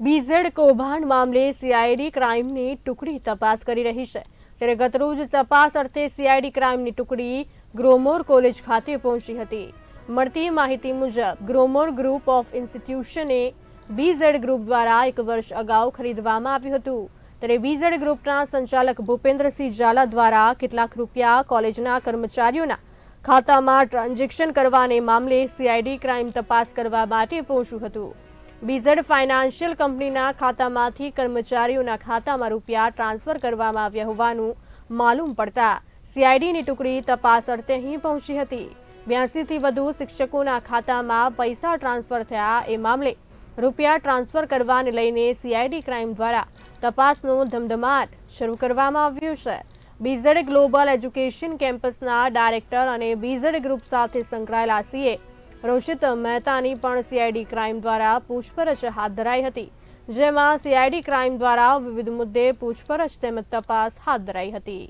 BZ કૌભાંડ મામલે CID ક્રાઇમની ટુકડી તપાસ કરી રહી છે. ત્યારે ગતરોજ તપાસ અર્થે સીઆઈડી ક્રાઇમની ટુકડી ગ્રોમોર કોલેજ ખાતે પહોંચી હતી. મળતી માહિતી મુજબ, ગ્રોમોર ગ્રુપ ઓફ ઇન્સ્ટિટ્યુશને બીઝેડ ગ્રુપ દ્વારા એક વર્ષ અગાઉ ખરીદવામાં આવ્યું હતું. ત્યારે બીઝેડ ગ્રુપના સંચાલક ભૂપેન્દ્રસિંહ ઝાલા દ્વારા કેટલાક રૂપિયા કોલેજના કર્મચારીઓના ખાતામાં ટ્રાન્ઝેક્શન કરવાને મામલે સીઆઈડી ક્રાઇમ તપાસ કરવા માટે પહોંચ્યું હતું. બીઝેડ ફાઇનાન્શિયલ કંપનીના ખાતામાંથી કર્મચારીઓના ખાતામાં રૂપિયા ટ્રાન્સફર કરવામાં આવ્યા હોવાનું માલુમ પડતા સીઆઈડીની ટુકડી તપાસ અર્થે અહીં પહોંચી હતી. બ્યાસીથી વધુ શિક્ષકોના ખાતામાં પૈસા ટ્રાન્સફર થયા એ મામલે રૂપિયા ટ્રાન્સફર કરવાને લઈને સીઆઈડી ક્રાઇમ દ્વારા તપાસનો ધમધમાટ શરૂ કરવામાં આવ્યો છે. બીઝેડ ગ્લોબલ એજ્યુકેશન કેમ્પસના ડાયરેક્ટર અને બીઝેડ ગ્રુપ સાથે સંકળાયેલા સીએ રોશિત મહેતાની પણ સીઆઈડી ક્રાઇમ દ્વારા પૂછપરછ હાથ ધરાઈ હતી. જેમાં સીઆઈડી ક્રાઇમ દ્વારા વિવિધ મુદ્દે પૂછપરછ તેમજ તપાસ હાથ ધરાઈ હતી.